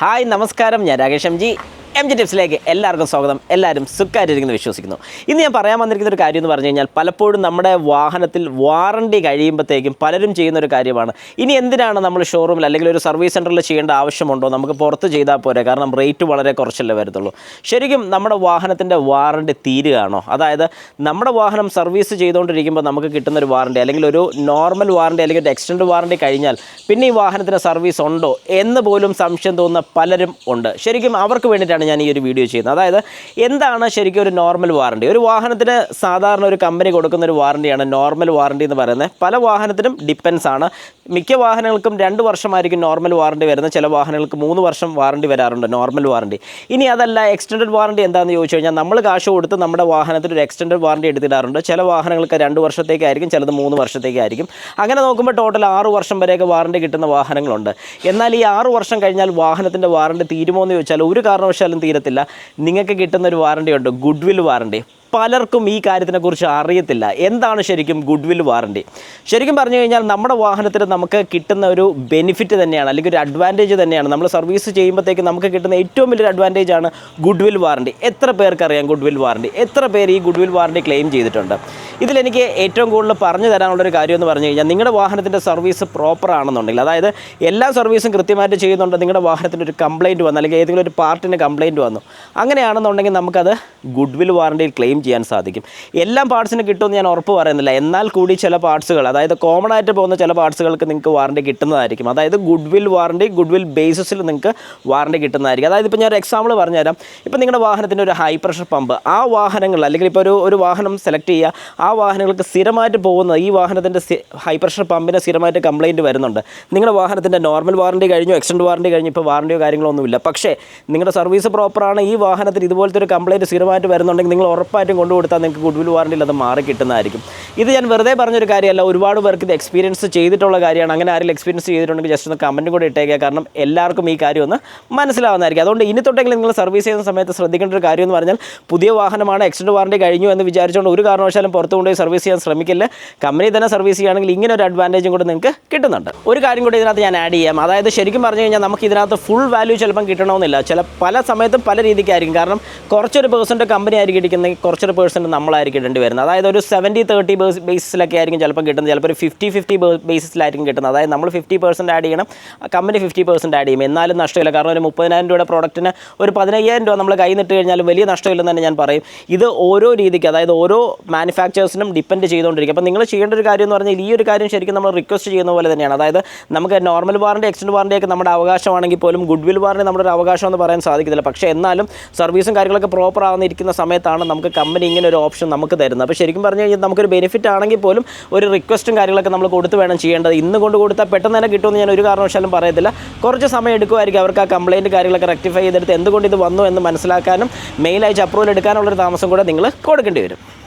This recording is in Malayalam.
ഹായ് നമസ്കാരം. ഞാൻ Rakesh M G. M G ടിപ്സിലേക്ക് എല്ലാവർക്കും സ്വാഗതം. എല്ലാവരും സുഖമായിട്ടിരിക്കുന്നു വിശ്വസിക്കുന്നു. ഇന്ന് ഞാൻ പറയാൻ വന്നിരിക്കുന്ന ഒരു കാര്യം എന്ന് പറഞ്ഞു കഴിഞ്ഞാൽ പലപ്പോഴും നമ്മുടെ വാഹനത്തിൽ വാറണ്ടി കഴിയുമ്പോഴത്തേക്കും പലരും ചെയ്യുന്ന ഒരു കാര്യമാണ്. ഇനി എന്തിനാണ് നമ്മൾ ഷോറൂമിൽ അല്ലെങ്കിൽ ഒരു സർവീസ് സെന്ററിൽ ചെയ്യേണ്ട ആവശ്യമുണ്ടോ? നമുക്ക് പുറത്ത് ചെയ്താൽ പോരെ. കാരണം റേറ്റ് വളരെ കുറച്ചല്ലേ വരത്തുള്ളൂ. ശരിക്കും നമ്മുടെ വാഹനത്തിന്റെ വാറണ്ടി തീരുകയാണോ? അതായത് നമ്മുടെ വാഹനം സർവീസ് ചെയ്തുകൊണ്ടിരിക്കുമ്പോൾ നമുക്ക് കിട്ടുന്ന ഒരു വാറണ്ടി അല്ലെങ്കിൽ ഒരു നോർമൽ വാറണ്ടി അല്ലെങ്കിൽ ഒരു എക്സ്റ്റൻഡ് വാറണ്ടി കഴിഞ്ഞാൽ പിന്നെ ഈ വാഹനത്തിന് സർവീസ് ഉണ്ടോ എന്ന് പോലും സംശയം തോന്നുന്ന പലരും ഉണ്ട്. ശരിക്കും അവർക്ക് വേണ്ടിയിട്ടാണ് ഞാൻ ഈ ഒരു വീഡിയോ ചെയ്യുന്നത്. അതായത് എന്താണ് ശരിക്കും ഒരു നോർമൽ വാറണ്ടി ഒരു വാഹനത്തിന് സാധാരണ ഒരു കമ്പനി കൊടുക്കുന്ന ഒരു വാറണ്ടിയാണ് നോർമൽ വാറണ്ടി എന്ന് പറയുന്നത്. പല വാഹനത്തിനും ഡിപ്പെൻസ് ആണ്. മിക്ക വാഹനങ്ങൾക്കും രണ്ട് വർഷമായിരിക്കും നോർമൽ വാറണ്ടി വരുന്നത്. ചില വാഹനങ്ങൾക്ക് മൂന്ന് വർഷം വാറണ്ടി വരാറുണ്ട് നോർമൽ വാറണ്ടി ഇനി അതല്ല എക്സ്റ്റൻഡ് വാറണ്ടി എന്താണെന്ന് ചോദിച്ചു കഴിഞ്ഞാൽ നമ്മൾ കാശ് കൊടുത്ത് നമ്മുടെ വാഹനത്തിന് ഒരു എക്സ്റ്റൻഡ് വാറണ്ടി എടുത്തിടാറുണ്ട്. ചില വാഹനങ്ങൾക്ക് രണ്ട് വർഷത്തേക്കായിരിക്കും ചിലത് മൂന്ന് വർഷത്തേക്കായിരിക്കും. അങ്ങനെ നോക്കുമ്പോൾ ടോട്ടൽ ആറ് വർഷം വരെയൊക്കെ വാറണ്ടി കിട്ടുന്ന വാഹനങ്ങളുണ്ട്. എന്നാൽ ഈ ആറ് വർഷം കഴിഞ്ഞാൽ വാഹനത്തിന്റെ വാറണ്ടി തീരുമോ എന്ന് ചോദിച്ചാൽ ഒരു കാരണവശാലും തീരത്തില്ല. നിങ്ങൾക്ക് കിട്ടുന്ന ഒരു വാറണ്ടി ഉണ്ട് ഗുഡ് വിൽ വാറണ്ടി പലർക്കും ഈ കാര്യത്തിനെക്കുറിച്ച് അറിയത്തില്ല. എന്താണ് ശരിക്കും ഗുഡ് വിൽ വാറണ്ടി? ശരിക്കും പറഞ്ഞു കഴിഞ്ഞാൽ നമ്മുടെ വാഹനത്തിന് നമുക്ക് കിട്ടുന്ന ഒരു ബെനിഫിറ്റ് തന്നെയാണ് അല്ലെങ്കിൽ ഒരു അഡ്വാന്റേജ് തന്നെയാണ്. നമ്മൾ സർവീസ് ചെയ്യുമ്പോഴത്തേക്ക് നമുക്ക് കിട്ടുന്ന ഏറ്റവും വലിയൊരു അഡ്വാന്റേജ് ആണ് ഗുഡ് വിൽ വാറണ്ടി. എത്ര പേർക്ക് അറിയാം ഗുഡ് വിൽ വാറണ്ടി? എത്ര പേർ ഈ ഗുഡ് വിൽ വാറണ്ടി ക്ലെയിം ചെയ്തിട്ടുണ്ട്? ഇതിലെനിക്ക് ഏറ്റവും കൂടുതൽ പറഞ്ഞു തരാനുള്ളൊരു കാര്യം എന്ന് പറഞ്ഞു കഴിഞ്ഞാൽ നിങ്ങളുടെ വാഹനത്തിന്റെ സർവീസ് പ്രോപ്പർ ആണെന്നുണ്ടെങ്കിൽ അതായത് എല്ലാ സർവീസും കൃത്യമായിട്ട് ചെയ്യുന്നുണ്ട് നിങ്ങളുടെ വാഹനത്തിന് ഒരു കംപ്ലയിന്റ് വന്നു അല്ലെങ്കിൽ ഏതെങ്കിലും ഒരു പാർട്ടിന് കംപ്ലയിന്റ് വന്നു. അങ്ങനെയാണെന്നുണ്ടെങ്കിൽ നമുക്കത് ഗുഡ് വിൽ വാറണ്ടിയിൽ ക്ലെയിം ചെയ്യാൻ സാധിക്കും. എല്ലാ പാർട്സിനും കിട്ടുമെന്ന് ഞാൻ ഉറപ്പ് പറയുന്നില്ല. എന്നാൽ കൂടി ചില പാർട്സുകൾ അതായത് കോമൺ ആയിട്ട് പോകുന്ന ചില പാർട്സുകൾക്ക് നിങ്ങൾക്ക് വാറണ്ടി കിട്ടുന്നതായിരിക്കും. അതായത് good will warranty good will ബേസിസിൽ നിങ്ങൾക്ക് വാറണ്ടി കിട്ടുന്നതായിരിക്കും. അതായത് ഇപ്പോൾ ഞാൻ ഒരു എക്സാമ്പിൾ പറഞ്ഞുതരാം. ഇപ്പോൾ നിങ്ങളുടെ വാഹനത്തിന്റെ ഒരു ഹൈ പ്രഷർ പമ്പ് ആ വാഹനങ്ങൾ അല്ലെങ്കിൽ ഇപ്പോൾ ഒരു ഒരു വാഹനം സെലക്ട് ചെയ്യുക ആ വാഹനങ്ങൾക്ക് സ്ഥിരമായിട്ട് പോകുന്ന ഈ വാഹനത്തിന്റെ ഹൈ പ്രഷർ പമ്പിന് സ്ഥിരമായിട്ട് കംപ്ലയിന്റ് വരുന്നുണ്ട്. നിങ്ങളുടെ വാഹനത്തിന്റെ നോർമൽ വാറണ്ടി കഴിഞ്ഞോ എക്സ്റ്റൻഡ് വാറണ്ടി കഴിഞ്ഞോ ഇപ്പോൾ വാറണ്ടിയോ കാര്യങ്ങളോ ഒന്നുമില്ല. പക്ഷേ നിങ്ങളുടെ സർവീസ് പ്രോപ്പറാണ് ഈ വാഹനത്തിന് ഇതുപോലത്തെ ഒരു കംപ്ലയിന്റ് സ്ഥിരമായിട്ട് വരുന്നുണ്ടെങ്കിൽ നിങ്ങൾ ഉറപ്പായിട്ടും കൊണ്ടു കൊടുത്താൽ നിങ്ങൾക്ക് ഗുഡ്വിൽ വാറണ്ടിയിൽ അത് മാറി കിട്ടുന്നതായിരിക്കും ഇത് ഞാൻ വെറുതെ പറഞ്ഞൊരു കാര്യമല്ല. ഒരുപാട് പേർക്ക് ഇത് എക്സ്പീരിയൻസ് ചെയ്തിട്ടുള്ള കാര്യമാണ്. അങ്ങനെ ആരെങ്കിലും എക്സ്പീരിയൻസ് ചെയ്തിട്ടുണ്ടെങ്കിൽ ജസ്റ്റ് ഒന്ന് കമന്റും കൂടെ ഇട്ടേക്കുക കാരണം എല്ലാവർക്കും ഈ കാര്യം ഒന്ന് മനസ്സിലാവുന്നതായിരിക്കും. അതുകൊണ്ട് ഇനി തൊട്ടെങ്കിലും നിങ്ങൾ സർവീസ് ചെയ്യുന്ന സമയത്ത് ശ്രദ്ധിക്കേണ്ട ഒരു കാര്യം എന്ന് പറഞ്ഞാൽ പുതിയ വാഹനമാണ് എക്സ്റ്റൻഡ് വാറണ്ടി കഴിഞ്ഞു എന്ന് വിചാരിച്ചുകൊണ്ട് ഒരു കാരണവശാലും പുറത്തു കൊണ്ടുപോയി സർവീസ് ചെയ്യാൻ ശ്രമിക്കില്ല. കമ്പനി തന്നെ സർവീസ് ചെയ്യുകയാണെങ്കിൽ ഇങ്ങനെ ഒരു അഡ്വാന്റേജും കൂടെ നിങ്ങൾക്ക് കിട്ടുന്നുണ്ട്. ഒരു കാര്യം കൂടി ഇതിനകത്ത് ഞാൻ ആഡ് ചെയ്യാം. അതായത് ശരിക്കും പറഞ്ഞു കഴിഞ്ഞാൽ നമുക്ക് ഇതിനകത്ത് ഫുൾ വാല്യൂ ചിലപ്പം കിട്ടണമെന്നില്ല. ചില പല സമയത്തും പല രീതിക്കായിരിക്കും. കാരണം കുറച്ചൊരു പേഴ്സന്റ് കമ്പനി ആയിരിക്കും ഇരിക്കുന്നത് കുറച്ചൊരു പേഴ്സന്റ് നമ്മളായിരിക്കും ഇടേണ്ടി വരുന്നത്. അതായത് ഒരു സെവന്റി തേർട്ടി ബേസിസിലൊക്കെ ആയിരിക്കും ചിലപ്പോൾ കിട്ടുന്നത്. ചിലപ്പോൾ ഒരു ഫിഫ്റ്റി ഫിഫ്റ്റി ബേസിസിലായിരിക്കും കിട്ടുന്നത്. അതായത് നമ്മൾ ഫിഫ്റ്റി പെർസെന്റ് ആഡ് ചെയ്യണം കമ്പനി ഫിഫ്റ്റി പെർസെന്റ് ആഡ് ചെയ്യും. എന്നാലും നഷ്ടമില്ല. കാരണം ഒരു മുപ്പതിനായിരം രൂപയുടെ പ്രോഡക്റ്റിന് ഒരു പതിനയ്യായിരം രൂപ നമ്മൾ കൈ നിട്ട് കഴിഞ്ഞാലും വലിയ നഷ്ടമില്ലെന്ന് തന്നെ ഞാൻ പറയും. ഇത് ഓരോ രീതിക്ക് അതായത് ഓരോ മാനുഫാക്ചേഴ്സിനും ഡിപ്പെൻഡ് ചെയ്തുകൊണ്ടിരിക്കും. അപ്പോൾ നിങ്ങൾ ചെയ്യേണ്ട ഒരു കാര്യം എന്ന് പറഞ്ഞാൽ ഈ ഒരു കാര്യം ശരിക്കും നമ്മൾ റിക്വസ്റ്റ് ചെയ്യുന്ന പോലെ തന്നെയാണ്. അതായത് നമുക്ക് നോർമൽ വാറണ്ടി എക്സ്റ്റൻഡ് വാറന്റിയൊക്കെ നമ്മുടെ അവകാശമാണെങ്കിൽ പോലും ഗുഡ് വിൽ വാറണ്ടി നമ്മുടെ ഒരു അവകാശം എന്ന് പറയാൻ സാധിക്കത്തില്ല. പക്ഷേ എന്നാലും സർവീസും കാര്യങ്ങളൊക്കെ പ്രോപ്പർ ആവുന്നിരിക്കുന്ന സമയത്താണ് നമുക്ക് കമ്പനി ഇങ്ങനെ ഒരു ഓപ്ഷൻ നമുക്ക് തരുന്നത്. അപ്പോൾ ശരിക്കും പറഞ്ഞു കഴിഞ്ഞാൽ നമുക്കൊരു ബെനിഫിറ്റ് ആണെങ്കിൽ പോലും ഒരു റിക്വസ്റ്റും കാര്യങ്ങളൊക്കെ നമ്മൾ കൊടുത്ത് വേണം ചെയ്യേണ്ടത്. ഇന്ന് കൊണ്ട് കൊടുത്താൽ പെട്ടെന്ന് തന്നെ കിട്ടുമെന്ന് ഞാൻ ഒരു കാരണവശാലും പറയത്തില്ല. കുറച്ച് സമയം എടുക്കുമായിരിക്കും അവർക്ക് ആ കംപ്ലയിന്റ് കാര്യങ്ങളൊക്കെ റെക്ടിഫൈ ചെയ്തെടുത്ത് എന്തുകൊണ്ട് ഇത് വന്നു എന്ന് മനസ്സിലാക്കാനും മെയിൽ അയച്ച് അപ്രൂവൽ എടുക്കാനുള്ളൊരു താമസം കൂടെ നിങ്ങൾ കൊടുക്കേണ്ടി വരും.